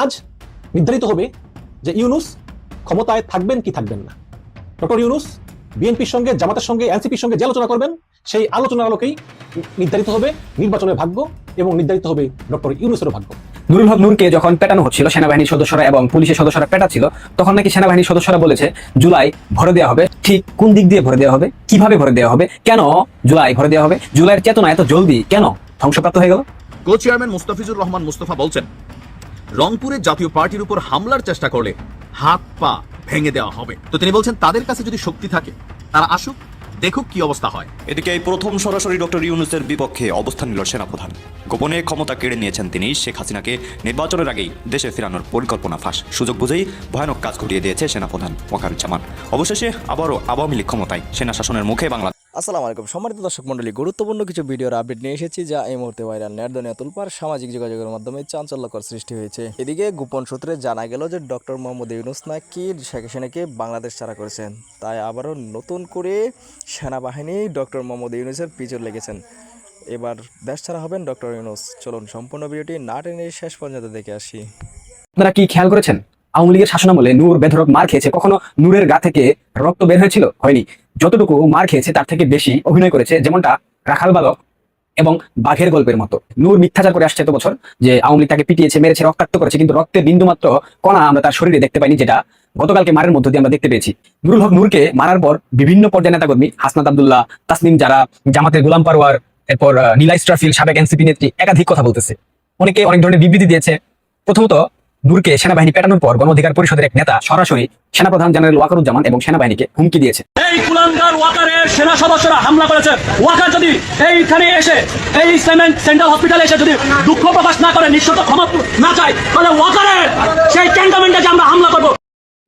আজ নির্ধারিত হবে যে ইউনুস ক্ষমতায় থাকবেন কি থাকবেন না। ডক্টর ইউনুস বিএনপির সঙ্গে জামাতের সঙ্গে এনসিপির সঙ্গে যে আলোচনা করবেন সেই আলোচনার আলোকেই নির্ধারিত হবে নির্বাচনের ভাগ্য এবং নির্ধারিত হবে ডক্টর ইউনুসের ভাগ্য। নুরুল হক নূরকে যখন পেটানো হচ্ছিল সেনাবাহিনীর সদস্যরা এবং পুলিশের সদস্যরা পেটাচ্ছিল তখন নাকি সেনাবাহিনীর সদস্যরা বলেছে জুলাই ভরে দেওয়া হবে। ঠিক কোন দিক দিয়ে ভরে দেওয়া হবে? কীভাবে ভরে দেওয়া হবে? কেন জুলাই ভরে দেওয়া হবে? জুলাইয়ের চেতনা এত জলদি কেন ধ্বংসপ্রাপ্ত হয়ে গেল? কো চেয়ারম্যান মুস্তাফিজুর রহমান মুস্তফা বলছেন, রংপুরে জাতীয় পার্টির উপর হামলার চেষ্টা করলে হাত পা ভেঙে দেওয়া হবে। তো তিনি বলছেন, তাদের কাছে যদি শক্তি থাকে, তারা আসুক, দেখুক কি অবস্থা হয়। এদিকে এই প্রথম সরাসরি ডক্টর ইউনুসের বিপক্ষে অবস্থান নিল সেনাপ্রধান। গোপনে ক্ষমতা কেড়ে নিয়েছেন তিনি শেখ হাসিনাকে। নির্বাচনের আগেই দেশে ফেরানোর পরিকল্পনা ফাঁস। সুযোগ বুঝেই ভয়ানক কাজ ঘটিয়ে দিয়েছে সেনাপ্রধান ওয়াকারুজ্জামান অবশেষে আবারও আওয়ামী লীগ ক্ষমতায়। সেনা শাসনের মুখে বাংলা আসসালামু আলাইকুম। সম্মানিত দর্শক মণ্ডলী গুরুত্বপূর্ণ কিছু ভিডিওর আপডেট নিয়ে এসেছি যা এই মুহূর্তে ভাইরাল। নেট দুনিয়া তুলপার সামাজিক যোগাযোগের মাধ্যমে চাঞ্চল্যকর সৃষ্টি হয়েছে। এদিকে গোপন সূত্রে জানা গেল যে ডক্টর মোহাম্মদ ইউনুস নাকি শেখ হাসিনাকে বাংলাদেশ ছাড়া করেছেন। তাই আবারও নতুন করে সেনাবাহিনী ডক্টর মোহাম্মদ ইউনুসের পিছর লেগেছেন। এবার দেশ ছাড়া হবেন ডক্টর ইউনুস। চলুন সম্পূর্ণ ভিডিওটি না টেনে শেষ পর্যন্ত দেখে আসি। আপনারা কি খেয়াল করেছেন? আওয়ামী লীগের শাসনামলে নূর বেধরক মার খেয়েছে। কখনো নূরের গা থেকে রক্ত বের হয়েছিল? হয়নি। যতটুকু মার খেয়েছে তার থেকে বেশি অভিনয় করেছে যেমনটা রাখাল বালক এবং বাঘের গল্পের মতো। নূর মিথ্যাচার করে আসছে এত বছর যে আওয়ামী লীগ তাকে পিটিয়েছে মেরেছে রক্তাক্ত করেছে কিন্তু রক্তের বিন্দুমাত্র কণা আমরা তার শরীরে দেখতে পাইনি যেটা গতকালকে মারের মধ্য দিয়ে আমরা দেখতে পেয়েছি। নুরুল হক নূরকে মারার পর বিভিন্ন পর্যায়ে নেতাকর্মী হাসনাত আবদুল্লাহ তাসনিম যারা জামাতের গোলাম পারোয়ার এরপর আহ, নীলা ইস্ট্রাফিল সাবেক এনসিপি নেত্রী একাধিক কথা বলতেছে। অনেকে অনেক ধরনের বিবৃতি দিয়েছে। প্রথমত নূরকে সেনাবাহিনী পেটানোর পর গণ অধিকার পরিষদের এক নেতা সরাসরি সেনাপ্রধান জেনারেল ওয়াকারুজ্জামান এবং সেনাবাহিনীকে হুমকি দিয়েছে। এই কুলাঙ্গার ওয়াকারের সেনা সদস্যরা হামলা করেছে। ওয়াকার যদি এইখানে এসে এই ইসলামিক সেন্ট্রাল হসপিটালে এসে যদি দুঃখ প্রকাশ না করে নিঃশত ক্ষমা না চায় তাহলে ওয়াকারের সেই ক্যান্টনমেন্টে যে আমরা হামলা করব।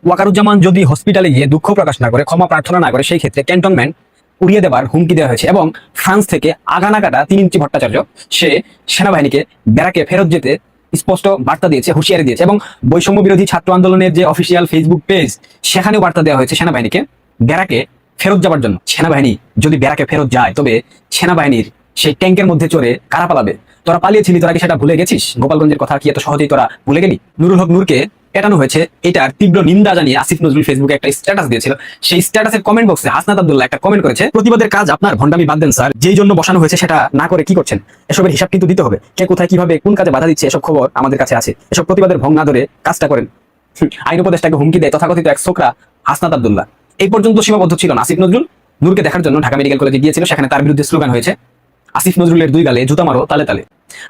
ওয়াকারুজ্জামান যদি হসপিটালে গিয়ে দুঃখ প্রকাশ না করে ক্ষমা প্রার্থনা না করে সেই ক্ষেত্রে ক্যান্টনমেন্ট উড়িয়ে দেওয়ার হুমকি দেওয়া হয়েছে এবং ফ্রান্স থেকে আগানা কাটা তিন ইঞ্চি ভট্টাচার্য সে সেনাবাহিনীকে ব্যারাকে ফেরত যেতে স্পষ্ট বার্তা দিয়েছে, হুঁশিয়ারি দিয়েছে এবং বৈষম্য বিরোধী ছাত্র আন্দোলনের যে অফিসিয়াল ফেসবুক পেজ সেখানেও বার্তা দেওয়া হয়েছে সেনাবাহিনীকে। ব্যারাকে ফেরত যাওয়ার জন্য। সেনাবাহিনী যদি ব্যারাকে ফেরত যায়, তবে সেনাবাহিনীর সেই ট্যাঙ্কের মধ্যে চড়ে কারা পালাবে? তোরা পালিয়েছিলি, তোরা কি সেটা ভুলে গেছিস? গোপালগঞ্জের কথা কি এত সহজেই তোরা ভুলে গেলি? নুরুল হক নূরকে পেটানো হয়েছে, এটার তীব্র নিন্দা জানিয়ে আসিফ নজরুল ফেসবুকে একটা স্ট্যাটাস দিয়েছিল। সেই স্ট্যাটাসের কমেন্ট বক্সে হাসনাত আব্দুল্লাহ একটা কমেন্ট করেছে, প্রতিবাদের কাজ আপনার ভন্ডামি বাদ দেন স্যার যেই জন্য বসানো হয়েছে সেটা না করে কি করছেন? এসবের হিসাব কিন্তু দিতে হবে। কে কোথায় কীভাবে, কোন কাজে বাধা দিচ্ছে, এসব খবর আমাদের কাছে আছে। এসব প্রতিবাদের ভং না ধরে কাজটা করেন। আইন উপদেষ্টাকে হুমকি দেয় তথাকথিত এক ছোকরা হাসনাত আব্দুল্লাহ। এই পর্যন্ত সীমাবদ্ধ ছিল না আসিফ নজরুল। নূরকে দেখার জন্য ঢাকা মেডিকেল কলেজে গিয়েছিল, সেখানে তার বিরুদ্ধে স্লোগান হয়েছে, আসিফ নজরুলের দুই গালে জুতা মারো, তালে তালে।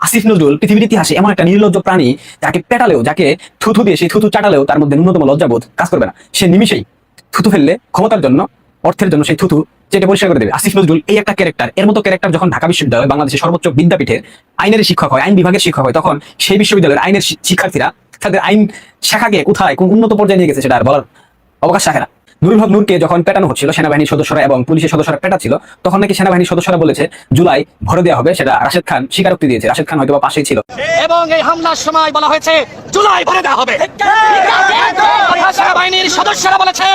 আসিফ নজরুল পৃথিবীর ইতিহাসে এমন একটা নির্লজ্জ প্রাণী যাকে পেটালেও, যাকে থুথু দিয়ে সেই থুথু চাটালেও তার মধ্যে ন্যূনতম লজ্জাবোধ কাজ করবে না। সে নিমিশেই থুতু ফেললে ক্ষমতার জন্য, অর্থের জন্য সেই থুতু চেটে পরিষ্কার করে দেবে। আসিফ নজরুল এই একটা ক্যারেক্টার এর মতো ক্যারেক্টার যখন ঢাকা বিশ্ববিদ্যালয়, বাংলাদেশের সর্বোচ্চ বিদ্যাপীঠের আইনের শিক্ষক হয়, আইন বিভাগের শিক্ষক হয়, তখন সেই বিশ্ববিদ্যালয়ের আইনের শিক্ষার্থীরা তাদের আইন শাখাকে কোথায়, কোন উন্নত পর্যায়ে নিয়ে গেছে সেটা আর বলার অবকাশ রাখে নুরুল হক নূরকে যখন পেটানো হচ্ছিল সেনাবাহিনীর সদস্যরা এবং পুলিশের সদস্যরা পেটাচ্ছিল তখন নাকি সেনাবাহিনীর সদস্যরা বলেছে জুলাই ভরে দেওয়া হবে। সেটা রাশেদ খান স্বীকারোক্তি দিয়েছে। রাশেদ খান হয়তো পাশেই ছিল। এবং এই হামলার সময় বলা হয়েছে জুলাই ভরে দেওয়া হবে। সেনাবাহিনীর সদস্যরা বলেছে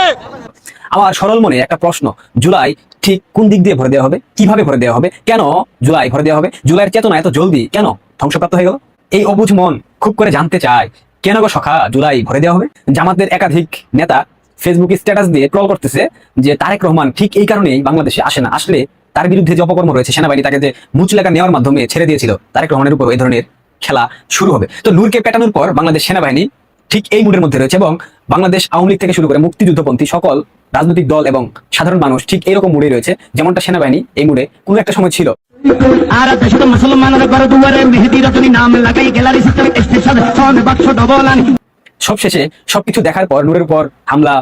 আমার সরল মনে একটা প্রশ্ন জুলাই ঠিক কোন দিক দিয়ে ভরে দেওয়া হবে? কীভাবে ভরে দেওয়া হবে? কেন জুলাই ভরে দেওয়া হবে? জুলাইয়ের চেতনা এত জলদি? কেন ধ্বংসপ্রাপ্ত হয়ে গেল? এই অবুঝ মন খুব করে জানতে চায় কেন গো সখা জুলাই ভরে দেওয়া হবে? জামাতের একাধিক নেতা ফেসবুকে স্ট্যাটাস দিয়ে ট্রল করতেছে যে তারেক রহমান ঠিক এই কারণেই বাংলাদেশে আসে না। আসলে তার বিরুদ্ধে যে অপকর্ম রয়েছে, সেনাবাহিনী তাকে যে মুচলেখা নেওয়ার মাধ্যমে ছেড়ে দিয়েছিল, তারেক রহমানের উপর এই ধরনের খেলা শুরু হবে। তো নূরকে পেটানোর পর বাংলাদেশ সেনাবাহিনী ঠিক এই মুডের মধ্যে রয়েছে এবং বাংলাদেশ আওয়ামী লীগ থেকে শুরু করে মুক্তিযুদ্ধপন্থী সকল রাজনৈতিক দল এবং সাধারণ মানুষ ঠিক এরকম মুডে রয়েছে যেমনটা সেনাবাহিনী এই মুডে কোনো একটা সময় ছিল। আর মুসলমানের নাম লাগাই গ্যালারি স্টেশন সবশেষে সবকিছু দেখার পর, নূরের উপর হামলা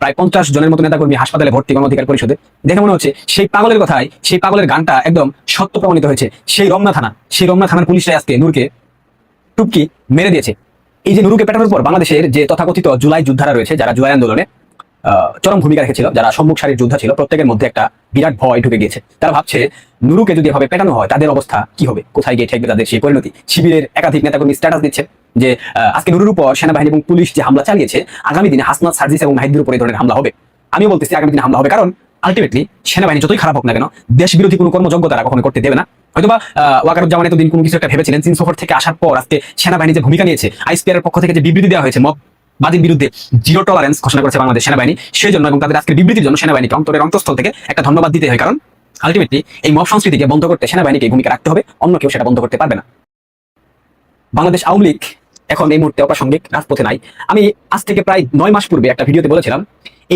প্রায় পঞ্চাশ জনের মতো নেতাকর্মী হাসপাতালে ভর্তি গণ অধিকার পরিষদে। দেখে মনে হচ্ছে সেই পাগলের কথায়, সেই পাগলের গানটা একদম সত্য প্রমাণিত হয়েছে। সেই রমনা থানা, সেই রমনা থানার পুলিশরা আজকে নূরকে টুপকি মেরে দিয়েছে। এই যে নুরুকে পেটানোর পর বাংলাদেশের যে তথাকথিত জুলাই যুদ্ধারা রয়েছে, যারা জুলাই আন্দোলনে চরম ভূমিকা রেখেছিল যারা সম্মুখ সারির যোদ্ধা ছিল প্রত্যেকের মধ্যে একটা বিরাট ভয় ঢুকে গিয়েছে। তারা ভাবছে নুরুকে যদি এভাবে পেটানো হয় তাদের অবস্থা কি হবে? কোথায় গিয়ে ঠেকবে তাদের সেই পরিণতি? শিবিরের একাধিক নেতাকর্মী স্ট্যাটাস দিচ্ছে যে আজকে নুরুর উপর সেনাবাহিনী এবং পুলিশ যে হামলা চালিয়েছে আগামী দিনে হাসনাত সার্জিস এবং মাহিদুর এই ধরনের হামলা হবে। আমিও বলতেছি আগামী দিনে হামলা হবে কারণ আলটিমেটলি সেনাবাহিনী যতই খারাপ হোক না কেন দেশ বিরোধী কোনো কর্মযোগ্য তারা কখনো করতে দেবে না। হয়তোবা আহ, ওয়াকারুজ্জামান এতদিন কোনো কিছু একটা ভেবেছিলেন চীন সফর থেকে আসার পর আজকে সেনাবাহিনী যে ভূমিকা নিয়েছে আইসপিআর পক্ষ থেকে যে বিবৃতি দেওয়া হয়েছে মব বাদীর বিরুদ্ধে জিরো টলারেন্স ঘোষণা করেছে বাংলাদেশ সেনাবাহিনী। সেই জন্য এবং তাদের আজকের বিবৃতির জন্য সেনাবাহিনীকে অন্তরের অন্তঃস্থল থেকে একটা ধন্যবাদ দিতে হয়, কারণ আলটিমেটলি এই মব সংস্কৃতিকে বন্ধ করতে সেনাবাহিনীকে ভূমিকা রাখতে হবে, অন্য কেউ সেটা বন্ধ করতে পারবে না। বাংলাদেশ আওয়ামী লীগ এখন এই মুহূর্তে অপ্রাসঙ্গিক, রাজপথে নাই। আমি আজ থেকে প্রায় নয় মাস পূর্বে একটা ভিডিওতে বলেছিলাম,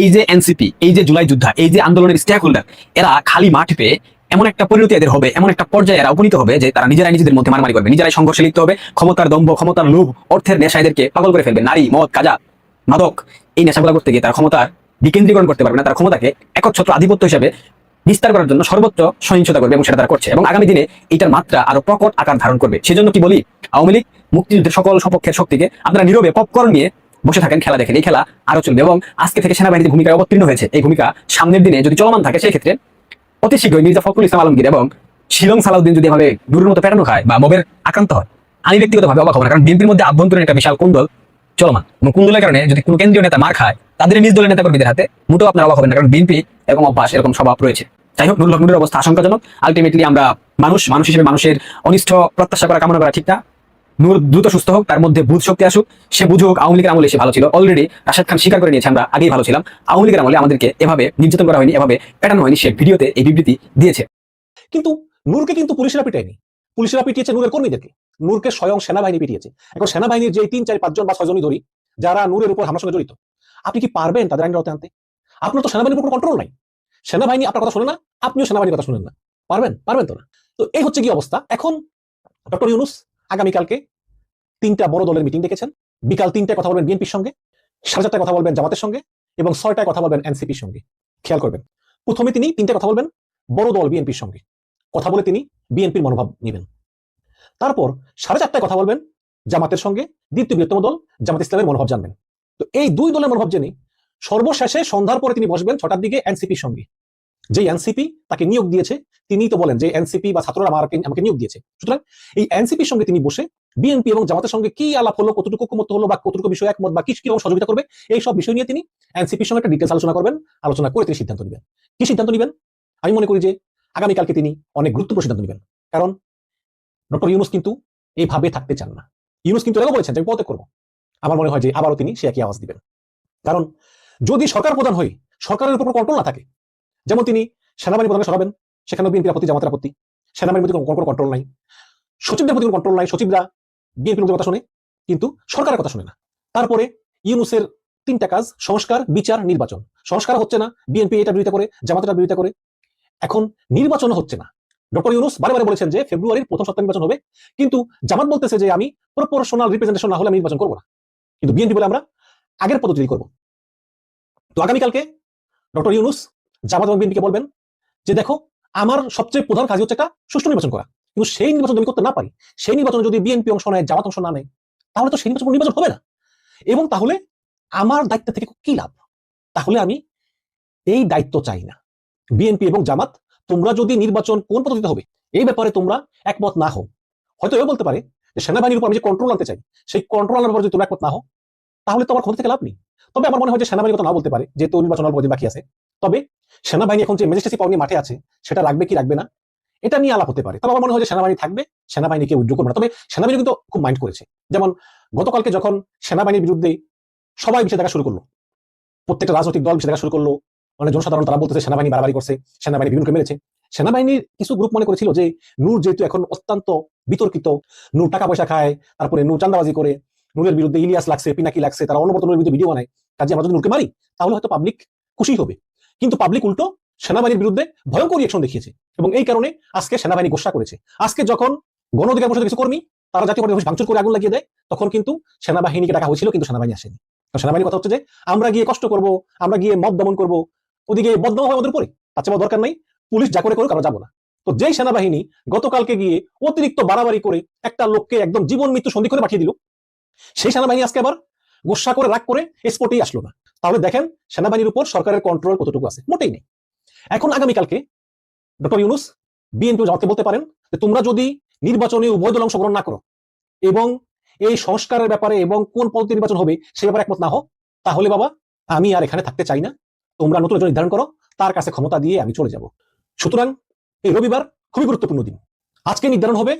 এই যে এনসিপি এই যে জুলাই যোদ্ধা, এই যে আন্দোলনের স্টেক হোল্ডার এরা খালি মাঠ পেয়ে এমন একটা পরিণতি এদের হবে, এমন একটা পর্যায়ে এরা উপনীত হবে যে তারা নিজেরাই নিজেদের মধ্যে মারামারি করবে, নিজেরাই সংঘর্ষে লিপ্ত হবে, ক্ষমতার দম্ভ, ক্ষমতার লোভ, অর্থের নেশা এদেরকে পাগল করে ফেলবে, নারী, মদ, কাজা, মাদক, এই নেশাগুলো করতে গিয়ে তার ক্ষমতার বিকেন্দ্রীকরণ করতে পারবে না, তার ক্ষমতাকে একচ্ছত্র আধিপত্য হিসেবে বিস্তার করার জন্য সর্বোচ্চ সহিংসতা করবে এবং সেটা তারা করছে এবং আগামী দিনে এটার মাত্রা আরও প্রকট আকার ধারণ করবে। সেজন্য কি বলি, আওয়ামী লীগ মুক্তিযুদ্ধের সকল সপক্ষের শক্তিকে আপনারা নীরবে পপকর্ন নিয়ে বসে থাকেন, খেলা দেখেন, এই খেলা আরও চলবে এবং আজকে থেকে সেনাবাহিনীর ভূমিকায় অবতীর্ণ হয়েছে। এই ভূমিকা সামনের দিনে যদি চলমান থাকে, সেই ক্ষেত্রে অতি শীঘ্রই মির্জা ফখরুল ইসলাম আলমগীর এবং শিলং সালাউদ্দিন যদি এভাবে দূরের মতো পেটানো খায় বা মবের আক্রান্ত হয়, আমি ব্যক্তিগতভাবে অবাক হব না, কারণ বিএনপির মধ্যে আভ্যন্তরীণ একটা বিশাল কুন্দল চলমান। এবং কুন্দলের কারণে যদি কোনো কেন্দ্রীয় নেতা মার খায়, তাদের নিজ দলের নেতা হাতে মোটেও আপনার অবাক হবেন কারণ বিএনপি এরকম অভ্যাস, এরকম স্বভাব রয়েছে। যাই হোক, নুরুল হকনুরের অবস্থা আশঙ্কাজনক। আলটিমেটলি আমরা মানুষ মানুষ হিসেবে মানুষের অনিষ্ট, প্রত্যাশা করা, কামনা করা ঠিক না। দ্রুত সুস্থ হোক, তার মধ্যে বুধ শক্তি আসুক, সে বুঝুক আওয়ামী লীগের আমলে সে ভালো ছিল। অলরেডি রাশেদ খান স্বীকার করে নিয়েছে, আমরা আগেই ভালো ছিলাম। আওয়ামী লীগের আমলে আমাদেরকে এভাবে নির্যাতন করা হয়নি, এভাবে পেটানো হয়নি, সে ভিডিওতে এই বিবৃতি দিয়েছে। কিন্তু নূরকে কিন্তু পুলিশেরা পিটায়নি। পুলিশেরা পিটিয়েছে নূরের কর্মীদেরকে। নূরকে স্বয়ং সেনাবাহিনী পিটিয়েছে। এখন সেনাবাহিনীর যে তিন, চার, পাঁচজন বা ছয়জনই ধরি, যারা নূরের উপর হামলার সঙ্গে জড়িত, আপনি কি পারবেন তাদের আইন আনতে? আপনার তো সেনাবাহিনীর উপর কন্ট্রোল নাই। সেনাবাহিনী আপনার কথা শোনে না, আপনিও সেনাবাহিনীর কথা শুনেন না। পারবেন? পারবেন তো না। তো এই হচ্ছে কি অবস্থা? এখন ডক্টর ইউনুস আগামীকালকে তিনটা বড় দলের মিটিং ডেকেছেন বিকাল তিনটায় কথা বলবেন বিএনপির সঙ্গে, সাড়ে চারটায় কথা বলবেন জামাতের সঙ্গে এবং ছয়টায় কথা বলবেন এনসিপির সঙ্গে। খেয়াল করবেন, প্রথমে তিনি তিনটা কথা বলবেন বড় দল বিএনপির সঙ্গে। কথা বলে তিনি বিএনপির মনোভাব নেবেন। তারপর সাড়ে চারটায় কথা বলবেন জামাতের সঙ্গে, দ্বিতীয় বৃহত্তম দল জামাত ইসলামের মনোভাব জানবেন। তো এই দুই দলের মনোভাব জেনে সর্বশেষে সন্ধ্যার পরে তিনি বসবেন ছটার দিকে এনসিপির সঙ্গে। যে এনসিপি তাকে নিয়োগ দিয়েছে, তিনি তো বলেন যে এনসিপি বা ছাত্ররা আমাকে আমাকে নিয়োগ দিয়েছে। সুতরাং এই এনসিপির সঙ্গে তিনি বসে বিএনপি এবং জামাতের সঙ্গে কি আলাপ হলো, কতটুকু ঐকমত্য হলো বা কতটুকু বিষয় একমত বা কি কীরকম সহযোগিতা করবে, এই সব বিষয় নিয়ে তিনি এনসিপির সঙ্গে একটা ডিটেলস আলোচনা করবেন, আলোচনা করে তিনি সিদ্ধান্ত নেবেন। কি সিদ্ধান্ত নেবেন? আমি মনে করি যে আগামীকালকে তিনি অনেক গুরুত্বপূর্ণ সিদ্ধান্ত নেবেন। কারণ ডক্টর ইউনুস কিন্তু এইভাবে থাকতে চান না। ইউনুস কিন্তু এটাও বলেছেন যে আমি পদত্যাগ করব। আমার মনে হয় যে আবারও তিনি সে একই আওয়াজ দিবেন। কারণ যদি সরকার প্রধান হয়ে সরকারের উপর কন্ট্রোল না থাকে যেমন তিনি সেনাবাহিনী প্রধানকে সরাবেন, সেখানেও বিএনপির আপত্তি, জামাতের আপত্তি। সেনাবাহিনীর প্রতি কোনো কন্ট্রোল নাই। সচিবদের প্রতি কোনো কন্ট্রোল নাই, সচিবরা বিএনপির কথা শোনে, কিন্তু সরকারের কথা শোনে না। তারপরে ইউনুসের তিনটা কাজ, সংস্কার, বিচার, নির্বাচন। সংস্কার হচ্ছে না, বিএনপি এটা বিরোধিতা করে, জামাতের বিরোধিতা করে। এখন নির্বাচন হচ্ছে না। ডক্টর ইউনুস বারে বারে বলেছেন যে ফেব্রুয়ারির প্রথম সপ্তাহে নির্বাচন হবে, কিন্তু জামাত বলতেছে যে আমি প্রপোর্শনাল রিপ্রেজেন্টেশন না হলে আমি নির্বাচন করব না। কিন্তু বিএনপি বলে আমরা আগের পদ্ধতি করব। তো আগামীকালকে ডক্টর ইউনুস জামাত এবং বিএনপিকে বলবেন যে দেখো, আমার সবচেয়ে প্রধান কাজ হচ্ছে একটা সুষ্ঠু নির্বাচন করা। কিন্তু সেই নির্বাচন যদি করতে না পারি, সেই নির্বাচনে যদি বিএনপি অংশ নেয়, জামাত অংশ না নেয়, তাহলে তো সেই নির্বাচন নির্বাচন হবে না। এবং তাহলে আমার দায়িত্ব থেকে কি লাভ? তাহলে আমি এই দায়িত্ব চাই না। বিএনপি এবং জামাত, তোমরা যদি নির্বাচন কোন পদ্ধতিতে হবে, এই ব্যাপারে তোমরা একমত না হও। হয়তো এও বলতে পারে যে সেনাবাহিনীর উপর আমি যে কন্ট্রোল আনতে চাই, সেই কন্ট্রোল আনার ব্যাপারে যদি তোমরা একমত না হও, তাহলে তো আমার ক্ষমতা থেকে লাভ নেই। তবে আমার মনে হয় যে সেনাবাহিনী কথা না বলতে পারে, যেহেতু নির্বাচন অল্প বাকি আছে। তবে সেনাবাহিনী এখন যে ম্যাজিস্ট্রেসি পাওয়া নিয়ে মাঠে আছে, সেটা রাখবে কি রাখবে না? এটা নিয়ে আলাপ হতে পারে। তবে আমার মনে হয় যে সেনাবাহিনী থাকবে সেনাবাহিনীকে উদ্যোগ করবে না। তবে সেনাবাহিনী কিন্তু খুব মাইন্ড করেছে। যেমন গতকালকে যখন সেনাবাহিনীর বিরুদ্ধে সবাই বিষয় দেখা শুরু করল, প্রত্যেকটা রাজনৈতিক দল বিষয় দেখা শুরু করল মানে জনসাধারণ তারা বলতেছে সেনাবাহিনী বাড়াবাড়ি করছে, সেনাবাহিনী বিভিন্ন মেরেছে। সেনাবাহিনীর কিছু গ্রুপ মনে করেছিল যে নূর যেহেতু এখন অত্যন্ত বিতর্কিত, নূর টাকা পয়সা খায়, তারপরে নূর চান্দাবাজি করে, নূরের বিরুদ্ধে ইলিয়াস লাগছে, পিনাকি লাগছে, তারা অন্য নূরের বিরুদ্ধে ভিডিও বানায়, কাজে আমরা যদি নূরকে মারি, তাহলে হয়তো পাবলিক খুশি হবে। কিন্তু পাবলিক উল্টো সেনাবাহিনীর বিরুদ্ধে ভয়ঙ্কর রিয়েকশন দেখিয়েছে এবং এই কারণে আজকে সেনাবাহিনী গোসা করেছে। আজকে যখন গণ অধিকার পরিষদের কিছু কর্মী, তারা জাতীয় পার্টি ভাঙচুর করে আগুন লাগিয়ে দেয়, তখন কিন্তু সেনাবাহিনীকে ডাকা হয়েছিল, কিন্তু সেনাবাহিনী আসেনি। সেনাবাহিনীর কথা হচ্ছে যে, আমরা গিয়ে কষ্ট করব, আমরা গিয়ে মদ দমন করব, ওদিকে বদনাম হয় আমাদের উপরে। তার চেয়ে দরকার নাই, পুলিশ যা করে করুক, আমরা যাব না। তো যেই সেনাবাহিনী গতকালকে গিয়ে অতিরিক্ত বাড়াবাড়ি করে একটা লোককে একদম জীবন মৃত্যু সন্ধি করে পাঠিয়ে দিল, সেই সেনাবাহিনী আজকে আবার গোসা করে, রাগ করে স্পটেই আসলো না। তাহলে দেখেন সেনাবাহিনীর উপর সরকারের কন্ট্রোল কতটুকু আছে? মোটেই নেই। এখন আগামীকালকে ডক্টর ইউনুস বিএনপি জামাতকে বলতে পারেন যে তোমরা যদি নির্বাচনে উভয় দল অংশগ্রহণ না করো এবং এই সংস্কারের ব্যাপারে এবং কোন পদ্ধতি নির্বাচন হবে সে ব্যাপারে একমত না হো তাহলে বাবা আমি আর এখানে থাকতে চাই না। তোমরা নতুন একজন নির্ধারণ করো, তার কাছে ক্ষমতা দিয়ে আমি চলে যাব। সুতরাং এই রবিবার খুবই গুরুত্বপূর্ণ দিন। আজকে নির্ধারণ হবে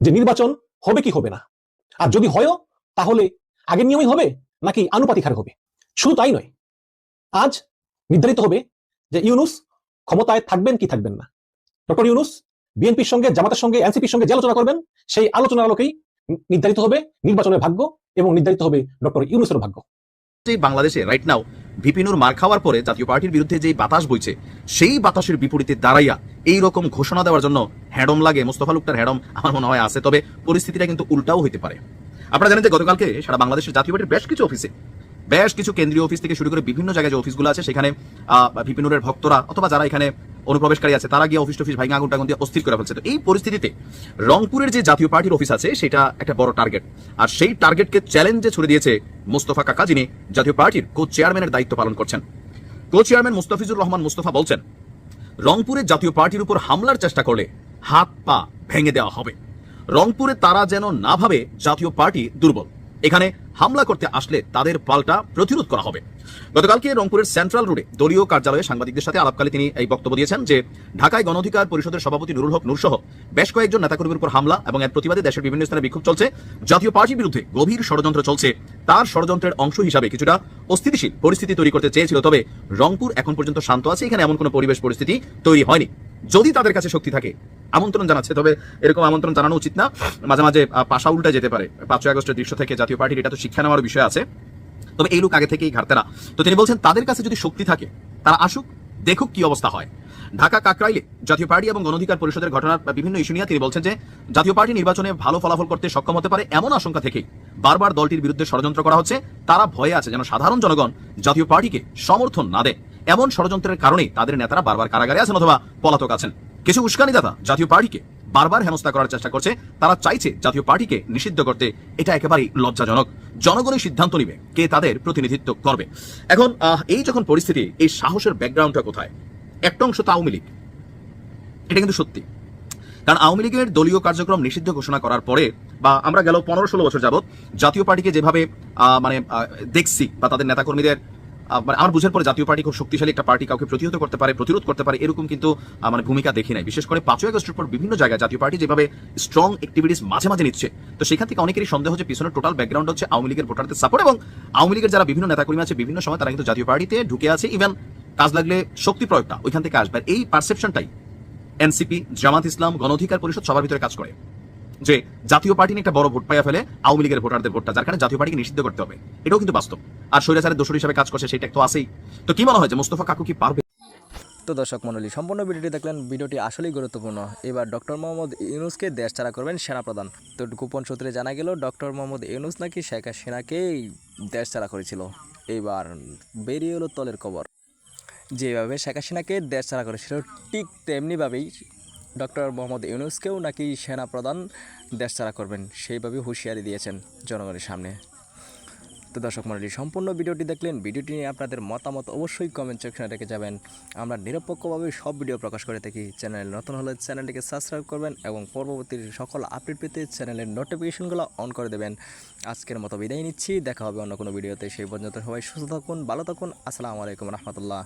যে নির্বাচন হবে কি হবে না। আর যদি হয়ও, তাহলে আগের নিয়মই হবে নাকি আনুপাতিক হারে হবে? শুধু তাই নয়, আজ নির্ধারিত হবে যে ইউনুস ক্ষমতায় থাকবেন কি থাকবেন না। ডক্টর ইউনুস বিএনপির সঙ্গে, জামাতের সঙ্গে, এনসিপির সঙ্গে যে আলোচনা করবেন, সেই আলোচনার আলোকেই নির্ধারিত হবে নির্বাচনের ভাগ্য এবং নির্ধারিত হবে ডক্টর ইউনুসের ভাগ্য। বাংলাদেশে রাইট নাও ভিপিনুর মার খাওয়ার পরে জাতীয় পার্টির বিরুদ্ধে যে বাতাস বইছে, সেই বাতাসের বিপরীতে দাঁড়াইয়া এই রকম ঘোষণা দেওয়ার জন্য হ্যাডম লাগে, মোস্তফা লুকটার হ্যাডম আমার মনে হয় আছে, তবে পরিস্থিতিটা কিন্তু উল্টাও হইতে পারে। আপনারা জানেন যে গতকালকে সারা বাংলাদেশের জাতীয় পার্টির বেশ কিছু অফিসে বেশ কিছু কেন্দ্রীয় অফিস থেকে শুরু করে বিভিন্ন জায়গায় যে অফিসগুলো আছে, সেখানে ভিপিনুরের ভক্তরা অথবা যারা এখানে অনুপ্রবেশকারী আছে, তারা গিয়ে অফিস টফিস ভাইঙ্গা আগুন টাগুন দিয়ে অস্থির করে ফেলছে। তো এই পরিস্থিতিতে রংপুরের যে জাতীয় পার্টির অফিস আছে, সেটা একটা বড় টার্গেট আর সেই টার্গেটকে চ্যালেঞ্জে ছুড়ে দিয়েছে মোস্তফা কাকা, যিনি জাতীয় পার্টির কো চেয়ারম্যানের দায়িত্ব পালন করছেন। কো চেয়ারম্যান মুস্তাফিজুর রহমান মুস্তফা বলছেন, রংপুরের জাতীয় পার্টির উপর হামলার চেষ্টা করলে হাত পা ভেঙে দেওয়া হবে। রংপুরে তারা যেন না ভাবে, জাতীয় পার্টি দুর্বল। এখানে হামলা করতে আসলে তাদের পাল্টা প্রতিরোধ করা হবে। গতকালকে রংপুরের সেন্ট্রাল রোডে দলীয় কার্যালয়ে সাংবাদিকদের সাথে আলাপকালে তিনি এই বক্তব্য দিয়েছেন যে, ঢাকায় গণঅধিকার পরিষদের সভাপতি নুরুল হক নূর সহ বেশ কয়েকজন নেতাকর্মীর উপর হামলা এবং এর প্রতিবাদে দেশের বিভিন্ন স্থানে বিক্ষোভ চলছে। জাতীয় পার্টির বিরুদ্ধে গভীর ষড়যন্ত্র চলছে। তার ষড়যন্ত্রের অংশ হিসাবে কিছুটা অস্থিতিশীল পরিস্থিতি তৈরি করতে চেয়েছিল, তবে রংপুর এখন পর্যন্ত শান্ত আছে। এখানে এমন কোনো পরিবেশ পরিস্থিতি তৈরি হয়নি। যদি তাদের কাছে শক্তি থাকে, আমন্ত্রণ জানাচ্ছে, তবে এরকম আমন্ত্রণ জানানো উচিত না। মাঝে মাঝে পাশা উল্টা যেতে পারে। পাঁচই আগস্টের দৃশ্য থেকে জাতীয় পার্টির এটা তো শিক্ষা নেওয়ার বিষয় আছে। তবে এই লোক আগে থেকেই ঘাটতেরা তো তিনি বলছেন, তাদের কাছে যদি শক্তি থাকে, তারা আসুক, দেখুক কি অবস্থা হয়। ঢাকা, কাকরাইলে জাতীয় পার্টি এবং গণঅধিকার পরিষদের ঘটনার বিভিন্ন ইস্যু নিয়ে তিনি বলছেন যে, জাতীয় পার্টি নির্বাচনে ভালো ফলাফল করতে সক্ষম হতে পারে এমন আশঙ্কা থেকেই। বারবার দলটির বিরুদ্ধে ষড়যন্ত্র করা হচ্ছে, তারা ভয়ে আছে যেন সাধারণ জনগণ জাতীয় পার্টিকে সমর্থন না দেয়। এমন ষড়যন্ত্রের কারণেই তাদের নেতারা বারবার কারাগারে আছেন অথবা পলাতক আছেন। কিছু উস্কানিদাতা জাতীয় পার্টিকে বারবার হেনস্থা করার চেষ্টা করছে। তারা চাইছে জাতীয় পার্টিকে নিষিদ্ধ করতে এটা একেবারেই লজ্জাজনক। জনগণই সিদ্ধান্ত নিবে কে তাদের প্রতিনিধিত্ব করবে। এখন এই যখন পরিস্থিতি, এই সাহসের ব্যাকগ্রাউন্ডটা কোথায়? একটা অংশ তো আওয়ামী লীগ। এটা কিন্তু সত্যি। কারণ আওয়ামী লীগের দলীয় কার্যক্রম নিষিদ্ধ ঘোষণা করার পরে বা আমরা গেল পনেরো ষোলো বছর যাবত জাতীয় পার্টিকে যেভাবে মানে দেখছি বা তাদের নেতাকর্মীদের মানে আমার বুঝার পরে জাতীয় পার্টি খুব শক্তিশালী একটা পার্টি কাউকে প্রতিহত করতে পারে, প্রতিরোধ করতে পারে, এরকম কিন্তু মানে ভূমিকা দেখি নাই। বিশেষ করে পাঁচই আগস্টের পর বিভিন্ন জায়গায় জাতীয় পার্টি যেভাবে স্ট্রং অ্যাক্টিভিটিস মাঝে মাঝে নিচ্ছে, তো সেখান থেকে অনেকেরই সন্দেহ হচ্ছে পিছনের টোটাল ব্যাকগ্রাউন্ড হচ্ছে আওয়ামী লীগের ভোটারদের সাপোর্ট এবং আওয়ামী লীগের যারা বিভিন্ন নেতাকর্মী আছে, বিভিন্ন সময় তারা কিন্তু জাতীয় পার্টিতে ঢুকে আছে ইভেন কাজ লাগলে শক্তি প্রয়োগটা ওইখান থেকে আসবে। এই পারসেপশনটাই এনসিপি, জামাত ইসলাম গণঅধিকার পরিষদ সবার ভিতরে কাজ করে। যে জাতীয় পার্টি একটা বড় ভোট পাইয়া ফেলে আওয়ামী লীগের ভোটারদের ভোটটা, যার কারণে জাতীয় পার্টিকে নিষিদ্ধ করতে হবে। এটাও কিন্তু বাস্তব। আর স্বৈরাচারের দোষর হিসাবে কাজ করছে সেটা তো আছেই। তো কি মনে হয় যে মোস্তফা কাকু কি পারবে? তো দর্শক মণ্ডলী, সম্পূর্ণ ভিডিওটি দেখলেন, ভিডিওটি আসলেই গুরুত্বপূর্ণ। এবার ডক্টর মোহাম্মদ ইউনুসকে দেশ ছাড়া করবেন সেনাপ্রধান। তো গোপন সূত্রে জানা গেল, ডক্টর মোহাম্মদ ইউনুস নাকি শেখ হাসিনাকেই দেশ ছাড়া করেছিল। এবার বেরিয়ে এলো তলের কবর। যেভাবে শেখ হাসিনাকে দেশ ছাড়া করেছিল, ঠিক তেমনিভাবেই ডক্টর মোহাম্মদ ইউনুসকেও নাকি সেনাপ্রধান দেশ ছাড়া করবেন সেইভাবে হুঁশিয়ারি দিয়েছেন জনগণের সামনে। তো দর্শক মণ্ডলী, সম্পূর্ণ ভিডিওটি দেখলেন, ভিডিওটি নিয়ে আপনাদের মতামত অবশ্যই কমেন্ট সেকশনে রেখে যাবেন। আমরা নিরপেক্ষভাবে সব ভিডিও প্রকাশ করে থাকি। চ্যানেল নতুন হলে চ্যানেলটিকে সাবস্ক্রাইব করবেন এবং পরবর্তী সকল আপডেট পেতে চ্যানেলের নোটিফিকেশনগুলো অন করে দেবেন। আজকের মতো বিদায় নিচ্ছি। দেখা হবে অন্য কোনো ভিডিওতে। সেই পর্যন্ত সবাই সুস্থ থাকুন, ভালো থাকুন। আসসালামু আলাইকুম রহমতুল্লাহ।